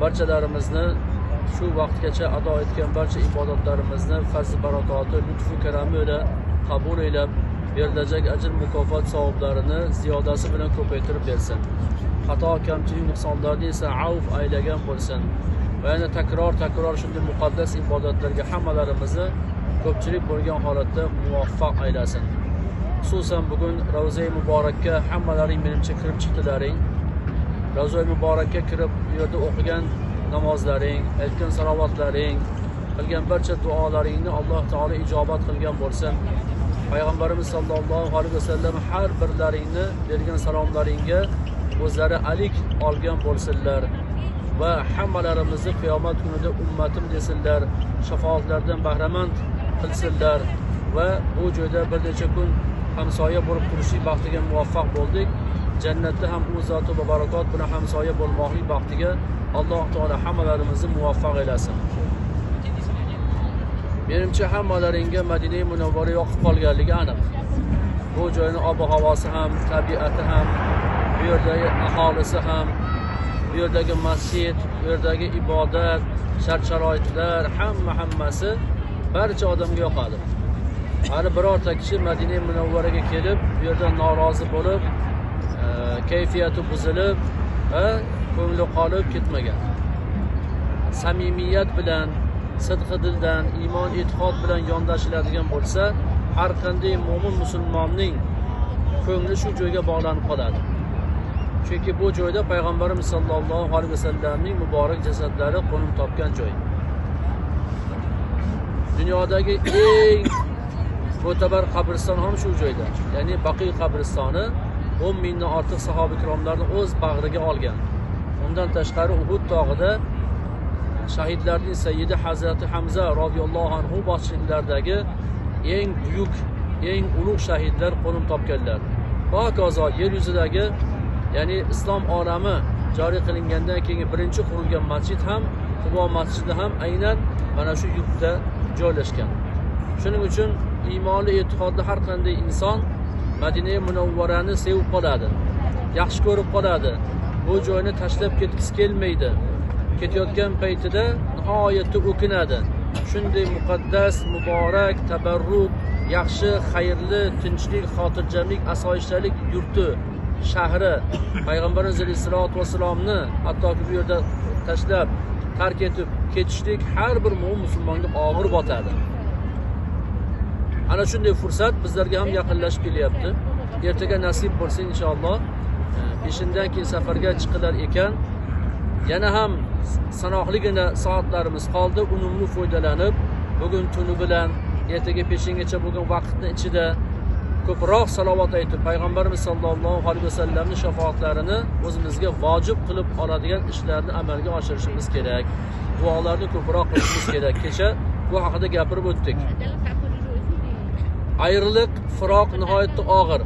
barchalarimizni shu vaqtgacha ado etgan barcha ibodatlarimizni fazli barakoti lutfu karami ila qabul eylab berilajak ajr mukofot savoblarini ziyodasi bilan ko'paytirib bersin. Xato kamchilik nuqsonlarni esa avf aylagan bo'lsin. Va yana takror takror shunday muqaddas ibodatlarga hammalarimizni ko'pchilik bo'lgan holatda muvaffaq aylasin. Xususan bugun ravzai muborakka hammalaring menimcha kirib chiqdilaring. Ravzai muborakka kirib u yerda o'qigan namozlaring aytgan salovatlaring qilgan barcha duolaringni alloh taolo ijobat qilgan bo'lsin. Payg'ambarimiz sollallohu alayhi vasallam har birlaringni bergan salomlaringga o'zlari alik olgan bo'lsinlar va hammalarimizni qiyomat kunida ummatim desinlar shafoatlardan bahramand qilsinlar va bu joyda bir necha kun hamsoya bo'lib turishlik baxtiga muvaffaq bo'ldik. Jannatda ham u zoti va barakot bilan hamsoya bo'lmoqlik baxtiga alloh taolo hammalarimizni muvaffaq aylasin menimcha hammalaringga madina munavvara yoqib qolganligi aniq. Bu joyni ob havosi ham tabiati ham bu yerdagi aholisi ham bu yerdagi masjid bu yerdagi ibodat shart sharoitlar hamma hammasi barcha odamga yoqadi. Hali birorta kishi madina munavvaraga kelib bu yerdan norozi bo'lib kayfiyati buzilib ko'ngli qolib ketmagan. Samimiyat bilan sidqi dildan iymon e'tiqod bilan yondashiladigan bo'lsa har qanday mo'min musulmonning ko'ngli shu joyga bog'lanib qoladi. Chunki bu joyda payg'ambarimiz sollallohu alayhi vasallamning muborak jasadlari qo'nim topgan joy. Dunyodagi eng mo'tabar qabriston ham shu joyda. Ya'ni baqiy qabristoni o'n mingdan ortiq sahoba ikromlarni o'z bag'riga olgan. Undan tashqari uhud tog'ida shahidlarning sayyidi hazrati hamza roziyallohu anhu boshchiliglaridagi eng buyuk eng ulug' shahidlar qo'nim topganlar. Va hokazo yer yuzidagi ya'ni islom olami joriy qilingandan keyin birinchi qurilgan masjid ham qubo masjidi ham aynan mana shu yurtda joylashgan. Shuning uchun iymonli e'tiqodli har qanday inson madina munavvarani sevib qoladi. Yaxshi ko'rib qoladi. Bu joyni tashlab ketgisi kelmaydi. Ketayotgan paytida nihoyatda o'kinadi. Shunday muqaddas muborak tabarruk yaxshi xayrli tinchlik xotirjamlik osoyishtalik yurti shahri payg'ambarimiz alayhissalotu vassalomni hattoki bu yerda tashlab tark etib ketishlik har bir mo'min musulmonga og'ir botadi. Ana shunday fursat bizlarga ham yaqinlashib kelyapti. Ertaga nasib bo'lsa inshaalloh e, peshindan keyin safarga chiqilar ekan. Yana ham sanoqligina soatlarimiz qoldi unumli foydalanib bugun tuni bilan ertaga peshingacha bo'lgan vaqtni ichida ko'proq salovat aytib payg'ambarimiz sollallohu alayhi vasallamni shafoatlarini o'zimizga vojib qilib oladigan ishlarni amalga oshirishimiz kerak. Duolarni ko'proq qilishimiz kerak. Kecha bu haqida gapirib o'tdik. Ayriliq firoq nihoyatda og'ir.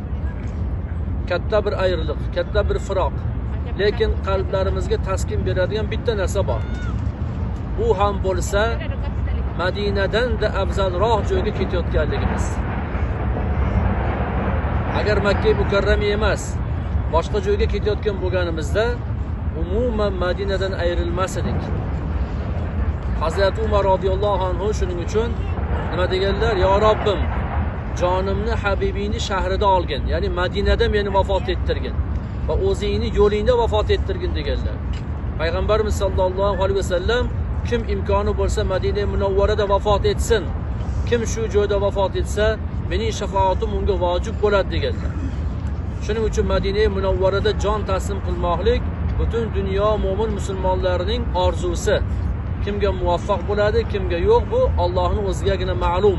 Katta bir ayriliq katta bir firoq. Lekin qalblarimizga taskin beradigan bitta narsa bor. U ham bo'lsa madinadanda afzalroq joyga ketayotganligimiz. Agar makka mukarrama emas boshqa joyga ketayotgan bo'lganimizda umuman madinadan ayrilmas edik. Hazrati umar roziyallohu anhu shuning uchun nima deganlar? Yo robbim jonimni habibingni shahrida olgin ya'ni madinada meni vafot ettirgin va o'zingni yo'lingda vafot ettirgin deganlar. Payg'ambarimiz sollallohu alayhi vasallam kim imkoni bo'lsa madina munavvarada vafot etsin kim shu joyda vafot etsa mening shafoatim unga vojib bo'ladi deganlar. Shuning uchun madina munavvarada jon taslim qilmoqlik butun dunyo mo'min musulmonlarining orzusi. Kimga muvaffaq bo'ladi kimga yo'q bu ollohni o'zigagina ma'lum.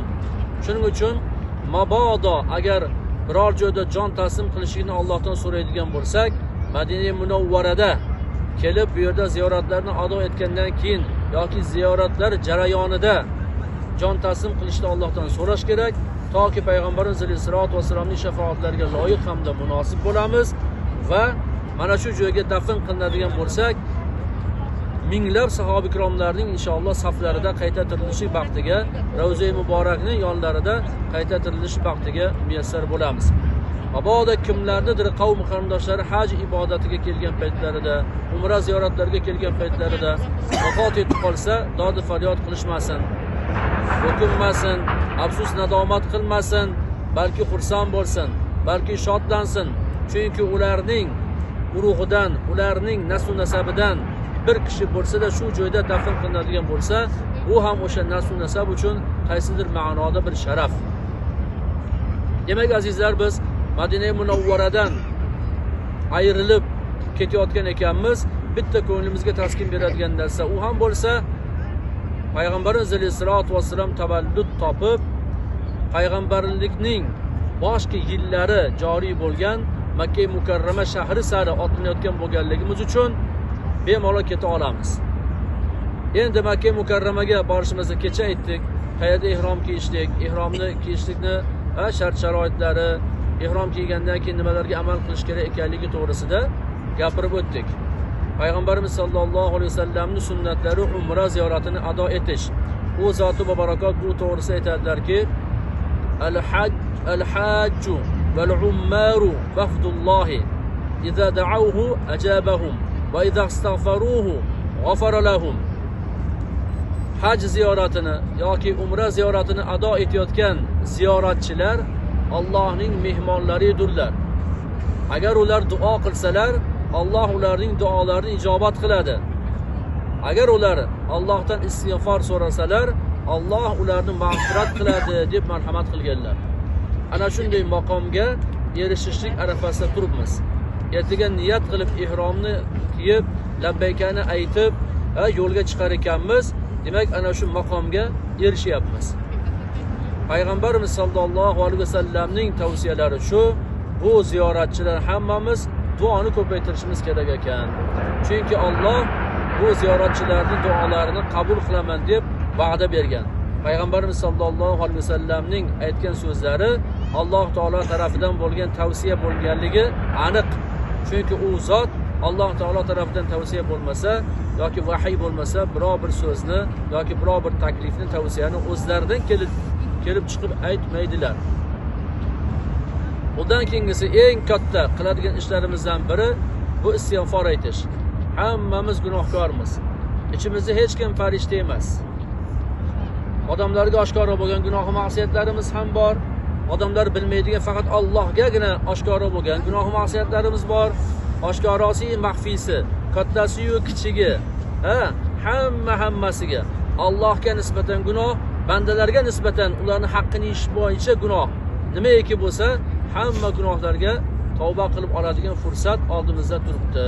Shuning uchun mabodo agar biror joyda jon taslim qilishlikni allohdan so'raydigan bo'lsak madina munavvarada kelib bu yerda ziyoratlarni ado etgandan keyin yoki ziyoratlar jarayonida jon taslim qilishni allohdan so'rash kerak. Toki payg'ambarimiz alayhissalotu vassalomning shafaatlariga loyiq hamda munosib bo'lamiz va mana shu joyga dafn qilinadigan bo'lsak minglab sahoba ikromlarning inshaalloh saflarida qayta tirilishi baxtiga ravza muborakning yonlarida qayta tirilish baxtiga muyassar bo'lamiz. Mabodo kimlarnidir qavm qarindoshlari haj ibodatiga kelgan paytlarida umra ziyoratlariga kelgan paytlarida vafot etib qolsa dodi faryod qilishmasin o'kinmasin afsus nadomat qilmasin balki xursand bo'lsin balki shodlansin. Chunki ularning urug'idan ularning nasu nasabidan bir kishi bo'lsada shu joyda dafn qilinadigan bo'lsa bu ham o'sha nasu nasab uchun qaysidir ma'noda bir sharaf. Demak azizlar biz madina munavvaradan ayrilib ketayotgan ekanmiz. Bitta ko'nglimizga taskin beradigan narsa u ham bo'lsa payg'ambarimiz alayhissalotu vassalom tavallud topib payg'ambarlikning boshqa yillari joriy bo'lgan makka mukarrama shahri sari otlanayotgan bo'lganligimiz uchun bemalol keta olamiz. Endi makka mukarramaga borishimizni kecha aytdik. Qayerda ehrom kiyishlik ehromni kiyishlikni shart sharoitlari ehrom kiygandan keyin nimalarga amal qilish kerak ekanligi to'g'risida gapirib o'tdik. Payg'ambarimiz sollallohu alayhi vasallamni sunnatlari umra ziyoratini ado etish. U zoti va barakot bu to'g'risida aytadilarki al haj al hajju val ummaru vafdullohi idza da'awhu ajabahum. Va idza istagfaruhu g'afara lahum. Haj ziyoratini yoki umra ziyoratini ado etayotgan ziyoratchilar Allohning mehmonlaridurlar agar ular duo qilsalar Alloh ularning duolarini ijobat qiladi. Agar ular Allohdan istig'for so'rasalar Alloh ularni mag'firat qiladi deb marhamat qilganlar. Ana shunday maqomga erishishlik arafasida turibmiz. Ertaga niyat qilib ehromni kiyib labbaykani aytib yo'lga chiqar ekanmiz. Demak ana shu maqomga erishyapmiz. Payg'ambarimiz sollallohu alayhi vasallamning tavsiyalari shu bu ziyoratchilar hammamiz duoni ko'paytirishimiz kerak ekan. Chunki olloh bu ziyoratchilarni duolarini qabul qilaman deb va'da bergan. Payg'ambarimiz sollallohu alayhi vasallamning aytgan so'zlari alloh taolo tarafidan bo'lgan tavsiya bo'lganligi aniq. Chunki u zot alloh taolo tarafidan tavsiya bo'lmasa yoki vahiy bo'lmasa biror bir so'zni yoki biror bir taklifni tavsiyani o'zlaridan kelib kelib chiqib aytmaydilar. Undan keyingisi eng katta qiladigan ishlarimizdan biri bu istig'for aytish. Hammamiz gunohkormiz. Ichimizda hech kim farishta emas. Odamlarga oshkora bo'lgan gunohi ma'siyatlarimiz ham bor. Odamlar bilmaydigan faqat allohgagina oshkora bo'lgan. Gunoh ma'siyatlarimiz bor. Oshkorasi maxfiysi kattasiyu kichigi ha hamma hammasiga. Allohga nisbatan gunoh bandalarga nisbatan ularni haqqini yeyish bo'yicha gunoh. Nimaiki bo'lsa hamma gunohlarga tavba qilib oladigan fursat oldimizda turibdi.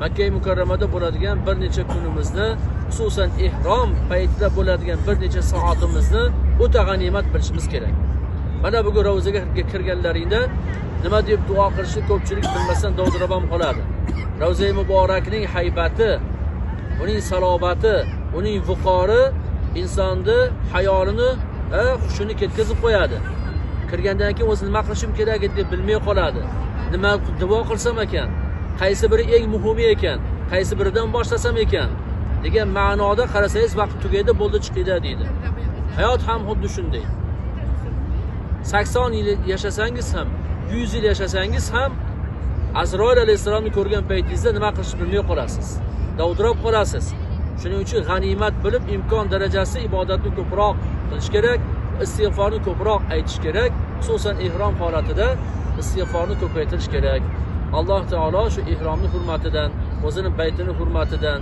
Makka mukarramada bo'ladigan bir necha kunimizni xususan ehrom paytida bo'ladigan bir necha soatimizni o'ta g'animat bilishimiz kerak. Mana bugun ravzaga kirganlaringda nima deb duo qilishni ko'pchilik bilmasdan dovdirab qoladi. Ravza muborakning haybati uning salobati uning viqori insonni hayolini hushini ketkazib qo'yadi. Kirgandan keyin o'zi nima qilishim kerak deb bilmay qoladi. Nima duo qilsam ekan qaysi biri eng muhimi ekan qaysi biridan boshlasam ekan degan ma'noda qarasangiz vaqt tugaydi bo'ldi chiqinglar deydi. Hayot ham xuddi shunday. Sakson yil yashasangiz ham yuz yil yashasangiz ham azroil alayhissalomni ko'rgan paytingizda nima qilishni bilmay qolasiz. Dovdirab qolasiz. Shuning uchun g'animat bilib imkon darajasi ibodatni ko'proq qilish kerak istig'forni ko'proq aytish kerak. Xususan ehrom holatida istig'forni ko'paytirish kerak. Alloh taolo shu ehromni hurmatidan o'zini baytini hurmatidan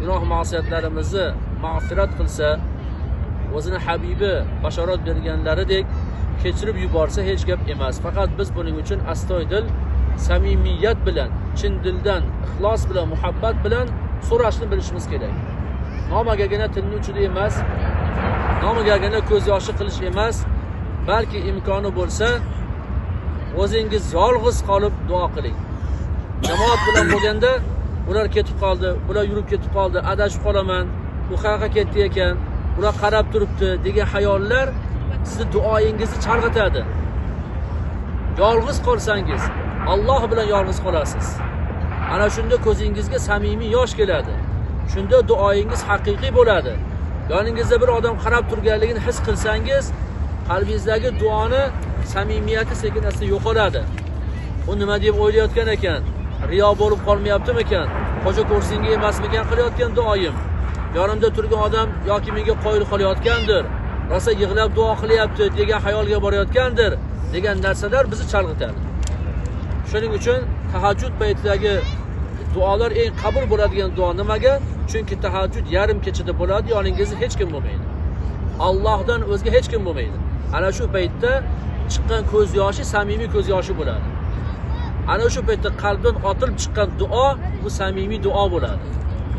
gunoh ma'siyatlarimizni mag'firat qilsa o'zini habibi bashorat berganlaridek kechirib yuborsa hech gap emas. Faqat biz buning uchun astoydil samimiyat bilan chin dildan ixlos bilan muhabbat bilan so'rashni bilishimiz kerak. Nomagagina tilni uchida emas nomagagina ko'z yoshi qilish emas balki imkoni bo'lsa o'zingiz yolg'iz qolib duo qiling. Jamoat bilan bo'lganda ular ketib qoldi bular yurib ketib qoldi adashib qolaman u qayoqqa ketdi ekan ular qarab turibdi degan xayollar sizni duoyingizni chalg'itadi yolg'iz qolsangiz Alloh bilan yolg'iz qolasiz. Ana shunda ko'zingizga samimiy yosh keladi. Shunda duoyingiz haqiqiy bo'ladi. Yoningizda bir odam qarab turganligini his qilsangiz qalbingizdagi duoni samimiyati sekin asta yo'qoladi. U nima deb o'ylayotgan ekan? Riyo bo'lib qolmayaptimikan? Xo'ja ko'rsinga emasmikan qilayotgan duoyim? Yonimda turgan odam yoki menga qoyil qolayotgandir. Rosa yig'lab duo qilyapti degan xayolga borayotgandir degan narsalar bizni chalg'itadi. Shuning uchun tahajjud paytidagi duolar eng qabul bo'ladigan duo nimaga? Chunki tahajjud yarim kechada bo'ladi yoningizda hech kim bo'lmaydi. Allohdan o'zga hech kim bo'lmaydi. Ana shu paytda chiqqan ko'z yoshi samimiy ko'z yoshi bo'ladi. Ana shu paytda qalbdan otilib chiqqan duo bu samimiy duo bo'ladi.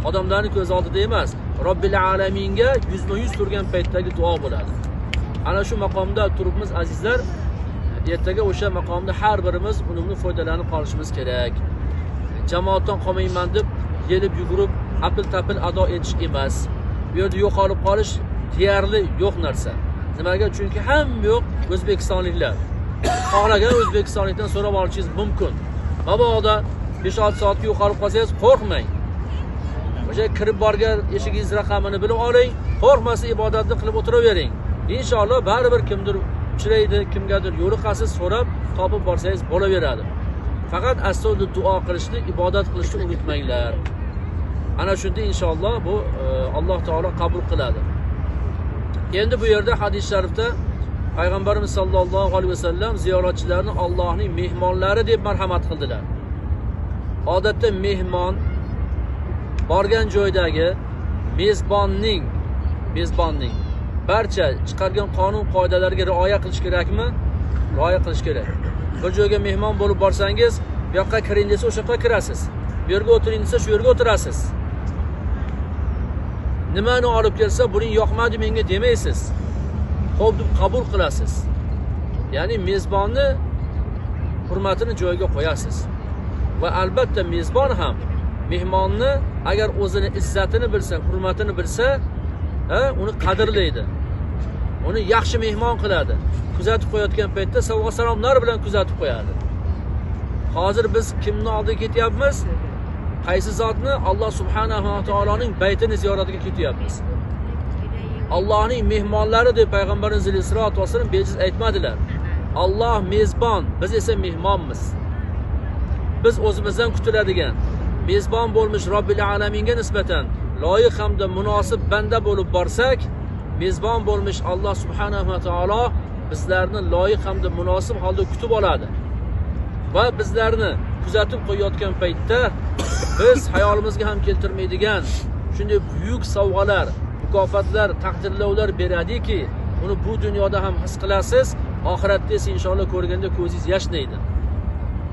Odamlarni ko'z oldida emas robbil alaminga yuzma yuz turgan paytdagi duo bo'ladi. Ana shu maqomda turibmiz azizlar. Ertaga o'sha maqomda har birimiz unumli foydalanib qolishimiz kerak. Jamoatdan qolmayman deb yelib yugurib apil tapil ado etish emas. Bu yerda yo'qolib qolish deyarli yo'q narsa. Nimaga? Chunki hamma yo'q o'zbekistonliklar. Xohlagan o'zbekistonlikdan so'rab olishingiz mumkin. Mabodo besh olti soatga yo'qolib qolsangiz qo'rqmang. O'sha kirib borgan eshigingiz raqamini bilib oling qo'rqmasdan ibodatni qilib o'tiravering. Inshaalloh baribir kimdir uchraydi kimgadir yo'liqasiz so'rab topib borsangiz bo'laveradi. Faqat astoydil duo qilishni ibodat qilishni unutmanglar. Ana shunda inshaalloh bu e, alloh taolo qabul qiladi. Endi bu yerda hadis sharifda payg'ambarimiz sollallohu alayhi vasallam ziyoratchilarni allohning mehmonlari deb marhamat qildilar. Odatda mehmon borgan joydagi mezbonning mezbonning barcha chiqargan qonun qoidalarga rioya qilish kerakmi? Rioya qilish kerak. Bir joyga mehmon bo'lib borsangiz bu yoqqa kiring desa o'sha yoqqa kirasiz. Bu yerga o'tiring desa shu yerga o'tirasiz. Nimani olib kelsa buning yoqmadi menga demaysiz. Ho'p deb qabul qilasiz. Ya'ni mezbonni hurmatini joyiga qo'yasiz. Va albatta mezbon ham mehmonni agar o'zini izzatini bilsa hurmatini bilsa ha, uni qadrlaydi. Uni yaxshi mehmon qiladi. Kuzatib qo'yayotgan paytda savol salomlar bilan kuzatib qo'yadi. Hozir biz kimni oldiga ketyapmiz? Qaysi zotni? Alloh subhanahu va taoloning baytini ziyoratiga ketyapmiz. Allohning mehmonlari deb payg'ambarimiz alayhisalotu vassalom bejiz aytmadilar. Alloh mezbon biz esa mehmonmiz. Biz o'zimizdan kutiladigan mezbon bo'lmish robbil alaminga nisbatan loyiq hamda munosib banda bo'lib borsak mezbon bo'lmish alloh subhanahu va taolo bizlarni loyiq hamda munosib holda kutib oladi. Va bizlarni kuzatib qo'yayotgan paytda biz hayolimizga ham keltirmaydigan shunday buyuk sovg'alar mukofotlar taqdirlovlar beradiki uni bu dunyoda ham his qilasiz oxiratda esa inshaalloh ko'rganda ko'zingiz yashnaydi.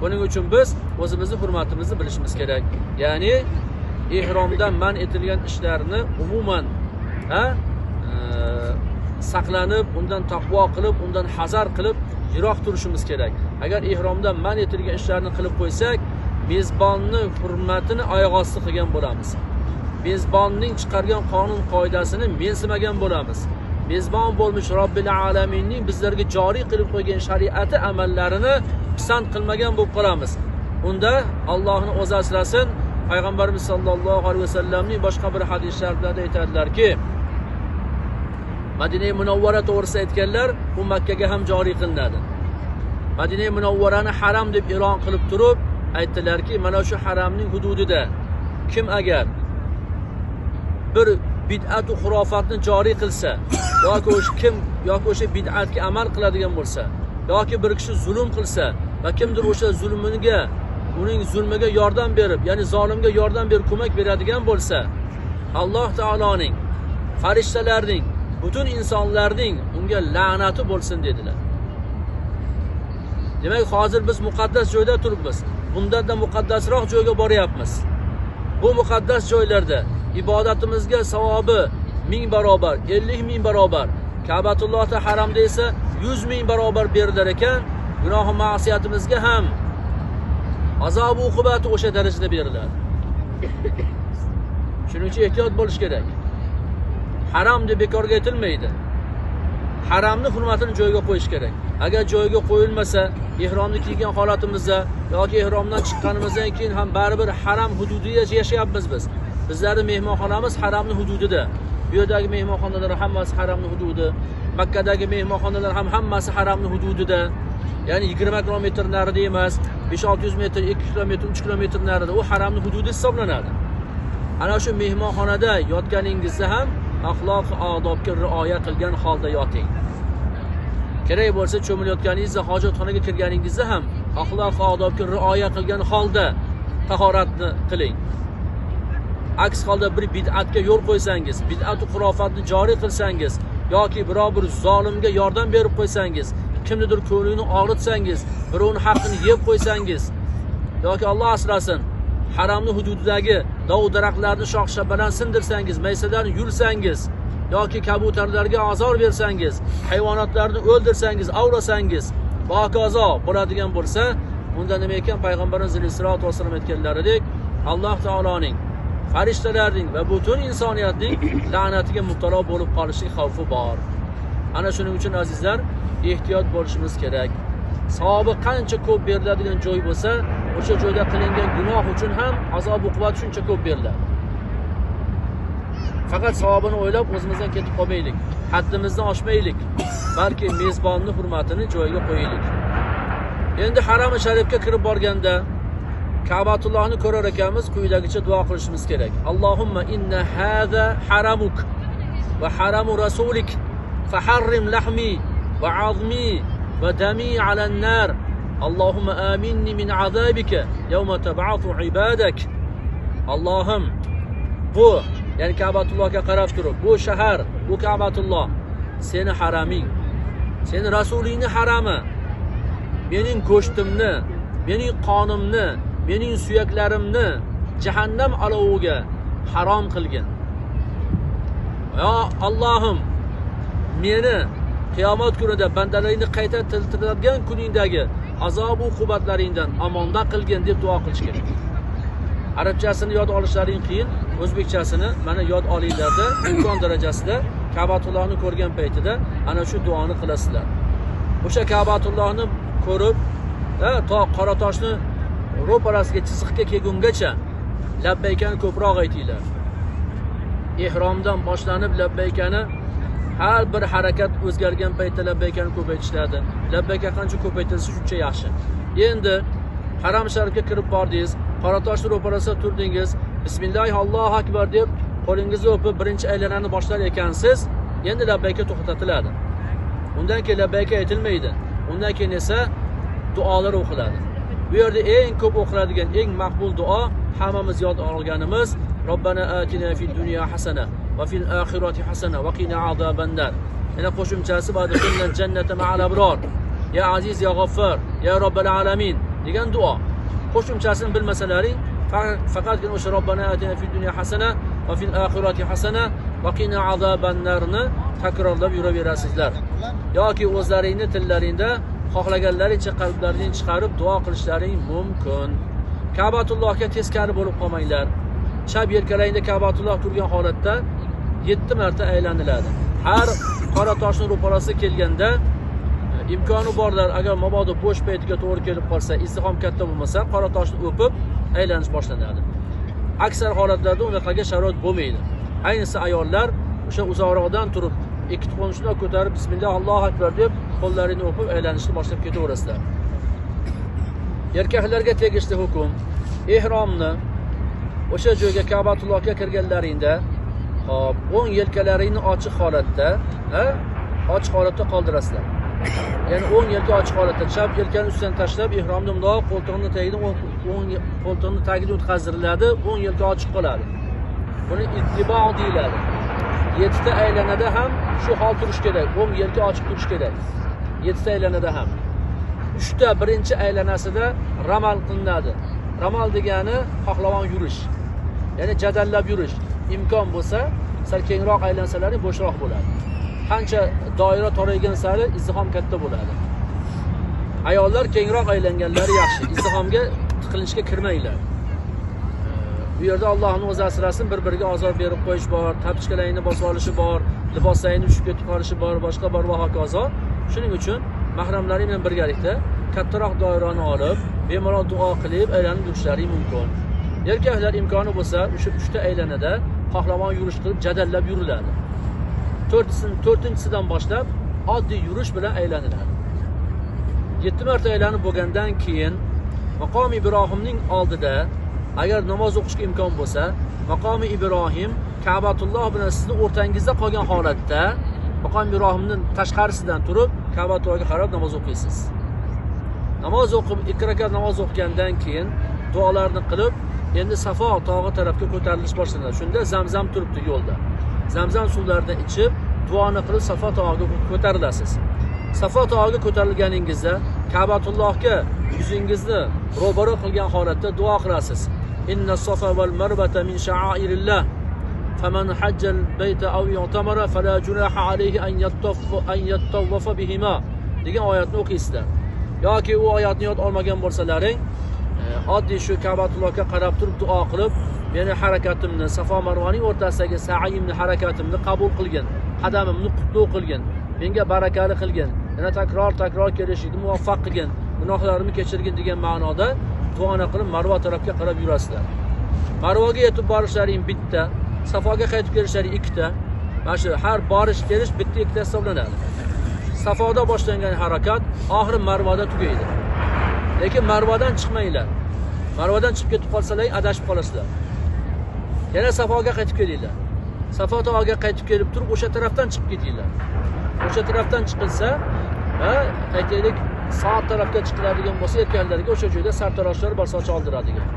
Buning uchun biz o'zimizni hurmatimizni bilishimiz kerak. Ya'ni ehromdan man etilgan ishlarni umuman ha e, saqlanib undan taqvo qilib undan hazar qilib yiroq turishimiz kerak. Agar ehromdan man etilgan ishlarni qilib qo'ysak mezbonni hurmatini oyoq osti qilgan bo'lamiz. Mezbonning chiqargan qonun qoidasini mensimagan bo'lamiz. Mezbon bo'lmish robbil alaminning bizlarga joriy qilib qo'ygan shariati amallarini pisand qilmagan bo'lib qolamiz. Unda allohni o'zi asrasin. Payg'ambarimiz sollallohu alayhi vasallamning boshqa bir hadis shariflarida aytadilarki madina munavvara to'g'risida aytganlar u makkaga ham joriy qilinadi. Madina munavvarani haram deb e'lon qilib turib aytdilarki mana shu haramning hududida kim agar bir bid'atu xurofatni joriy qilsa yoki o'sha kim yoki o'sha bid'atga amal qiladigan bo'lsa yoki bir kishi zulm qilsa va kimdir o'sha zulmiga uning zulmiga yordam berib ya'ni zolimga yordam berib ko'mak beradigan bo'lsa alloh taoloning farishtalarning butun insonlarning unga la'nati bo'lsin dedilar. Demak hozir biz muqaddas joyda turibmiz. Bundanda muqaddasroq joyga boryapmiz. Bu muqaddas joylarda ibodatimizga savobi ming barobar ellik ming barobar kabatullohda haramda esa yuz ming barobar berilar ekan gunohi ma'siyatimizga ham azob uqubati o'sha darajada beriladi shuning uchun ehtiyot bo'lish kerak. Haram deb bekorga aytilmaydi. Haramni hurmatini joyiga qo'yish kerak. Agar joyiga qo'yilmasa ehromni kiygan holatimizda yoki ehromdan chiqqanimizdan keyin ham baribir haram hududida yashayapmiz biz. Bizlarni mehmonxonamiz haramni hududida. Bu yerdagi mehmonxonalar hammasi haramni hududi. Makkadagi mehmonxonalar ham hammasi haramni hududida. Ya'ni yigirma kilometr narida emas besh olti yuz metr ikki kilometr uch kilometr narida u haramni hududi hisoblanadi. Ana shu mehmonxonada yotganingizda ham axloq odobga rioya qilgan holda yoting. Kerak bo'lsa cho'milayotganingizda hojatxonaga kirganingizda ham axloq odobga rioya qilgan holda tahoratni qiling. Aks holda bir bid'atga yo'l qo'ysangiz bid'atu xurofatni joriy qilsangiz yoki biror bir zolimga yordam berib qo'ysangiz kimnidir ko'nglini og'ritsangiz birovni haqqini yeb qo'ysangiz yoki alloh asrasin haramni hududidagi dov daraxtlarni shox shabbalarni sindirsangiz maysalarni yulsangiz yoki kabutarlarga azor bersangiz hayvonotlarni o'ldirsangiz avlasangiz va hokazo bo'ladigan bo'lsa unda nima ekan? Payg'ambarimiz alayhissalotu vassalom aytganlaridek alloh taoloning farishtalarning va butun insoniyatning la'natiga mubtalo bo'lib qolishlik xavfi bor. Ana shuning uchun azizlar ehtiyot bo'lishimiz kerak. Savobi qancha ko'p beriladigan joy bo'lsa o'sha joyda qilingan gunoh uchun ham azob uqubat shuncha ko'p beriladi. Faqat savobini o'ylab o'zimizdan ketib qolmaylik haddimizni oshmaylik balki mezbonni hurmatini joyiga qo'yaylik. Endi harami sharifga kirib borganda kabatullohni ko'rar ekanmiz quyidagicha duo qilishimiz kerak allohumma inna hada haramuk va haramu rasulik faharrim lahmi va azmi va dami ala nar allohumma aminni min azabika yawma tab'atu ibadak allohim bu ya'ni kabatullohga qarab turib bu shahar bu kabatulloh seni haraming seni rasulingni harami mening go'shtimni mening qonimni mening suyaklarimni jahannam oloviga harom qilgin. Yo allohim meni qiyomat kunida bandalaringni qayta tiltiradigan kuningdagi azob uqubatlaringdan omonda qilgin deb duo qilish kerak. Arabchasini yod olishlaring qiyin o'zbekchasini mana yod olinglarda imkon darajasida kabatullohni ko'rgan paytida ana shu duoni qilasizlar. O'sha kabatullohni ko'rib to qoratoshni ro'parasiga chiziqqa kelgungacha labbaykani ko'proq aytinglar. Ehromdan boshlanib labbaykani har bir harakat o'zgargan paytda labbaykani ko'paytirishadi labbayka qancha ko'paytirilsa shuncha yaxshi. Endi haram sharifga kirib bordingiz. Qoratosh ro'parasida turdingiz. Bismillahi allohu akbar deb qo'lingizni o'pib birinchi aylanani boshlar ekansiz endi labbayka to'xtatiladi. Undan keyin labbayka aytilmaydi. Undan keyin esa duolar o'qiladi. Bu yerda eng ko'p o'qiladigan eng maqbul duo hammamiz yod olganimiz. Robbana atina fid dunya hasana va fil oxirati hasana va qina azobannar yana qo'shimchasi jannata ma'al abror ya aziz ya g'affar ya robbal alamin degan duo. Qo'shimchasini bilmasalaring faqatgina o'sha robbana atina fid dunya hasana va fil oxirati hasana va qina azobannarni takrorlab yuraverasizlar. Yoki o'zlaringni tillaringda xohlaganlaricha qalblaringdan chiqarib duo qilishlaring mumkin. Kabatullohga teskari bo'lib qolmanglar. Chap yelkalaringda kabatulloh turgan holatda yetti marta aylaniladi. Har qora toshni ro'parasiga kelganda e, imkoni borlar agar mabodo bo'sh paytiga to'g'ri kelib qolsa izdihom katta bo'lmasa qora toshni o'pib aylanish boshlanadi. Aksar holatlarda unaqaga sharoit bo'lmaydi. Ayniqsa ayollar o'sha uzoqroqdan turib ikki qo'lni ko'tarib bismillah allohu akbar deb qo'llaringni o'pib aylanishni boshlab ketaverasizlar. Erkaklarga tegishli hukm. Ehromni o'sha joyga kabatullohga kirganlaringda hop o'ng yelkalaringni ochiq holatda ochiq holatda qoldirasizlar. Ya'ni o'ng yelka ochiq holatda chap yelkani ustidan tashlab ehromni bundoq qo'ltig'ini tagidan o'ng qo'ltig'ini tagidan o'tkazdiriladi o'ng yelka ochiq qoladi. Buni ittibo deyiladi. Yettita aylanada ham shu hol turish kerak o'ng yelka ochiq turish kerak. Yettita aylanada ham. Uchta birinchi aylanasida ramal qilinadi. Ramal degani xohlovon yurish ya'ni jadallab yurish. Imkon bo'lsa sal kengroq aylansalaring bo'shroq bo'ladi. Qancha doira toraygan sari izdihom katta bo'ladi. Ayollar kengroq aylanganlari yaxshi. Izdihomga tiqilinishga kirmanglar. Bu yerda allohni o'zi asrasin bir biriga ozor berib qo'yish bor tapchkalaringni bosib olishi bor liboslaringni tushib ketib qolishi bor boshqa bor va hokazo. Shuning uchun mahramlaring bilan birgalikda kattaroq doirani olib bemalol duo qilib aylanib yurishlaring mumkin. Erkaklar imkoni bo'lsa o'sha uchta aylanada pahlavon yurish qilib jadallab yuriladi. To'rtinchisidan boshlab oddiy yurish bilan aylaniladi. Yetti marta aylanib bo'lgandan keyin maqomi ibrohimning oldida agar namoz o'qishga imkon bo'lsa maqomi ibrohim kabatulloh bilan sizni o'rtangizda qolgan holatda maqom ibrohimni tashqarisidan turib kabatullohga qarab namoz o'qiysiz. Namoz o'qib ikki rakat namoz o'qigandan keyin duolarni qilib endi safo tog'i tarafga ko'tarilish boshlanadi shunda zamzam turibdi yo'lda. Zamzam suvlaridan ichib duoni qilib safo tog'iga ko'tarilasiz. Safo tog'iga ko'tarilganingizda kabatullohga yuzingizni ro'baro qilgan holatda duo qilasiz. inna safa val marvata min sha'airillah فمن حج البيت أو يعتمر فلا جناح عليه أن يطوف أن يطوف بهما degan oyatni o'qiysizlar yoki u oyatni yod olmagan bo'lsalaring e, oddiy shu kabatullohga qarab turib duo qilib meni harakatimni safo marvaning o'rtasidagi saiyimni harakatimni qabul qilgin qadamimni qutlug' qilgin menga barakali qilgin yana takror takror kelishlikni muvaffaq qilgin gunohlarimni kechirgin degan ma'noda duoni qilib marva tarafga qarab yurasizlar. Marvoga yetib borishlaring bitta safoga qaytib kelishlaring ikkita. Mana shu har borish kelish bitta ikkita hisoblanadi. Safoda boshlangan harakat oxiri marvoda tugaydi. Lekin marvadan chiqmanglar. Marvadan chiqib ketib qolsalar adashib qolasizlar. Yana safoga qaytib kelinglar. Safo tog'iga qaytib kelib turib o'sha tarafdan chiqib ketinglar. O'sha tarafdan chiqilsa aytaylik soat tarafga chiqiladigan bo'lsa erkaklarga o'sha joyda sartaroshlar bor soch oldiradigan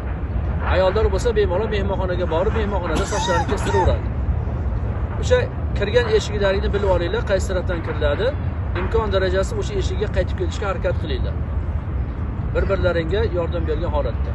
ayollar bo'lsa bemalol mehmonxonaga borib mehmonxonada sochlarini kestiraveradi. O'sha kirgan eshiklaringni bilib olinglar qaysi tarafdan kiriladi. Imkon darajasi o'sha eshikka qaytib kelishga harakat qilinglar. Bir birlaringga yordam bergan holatda.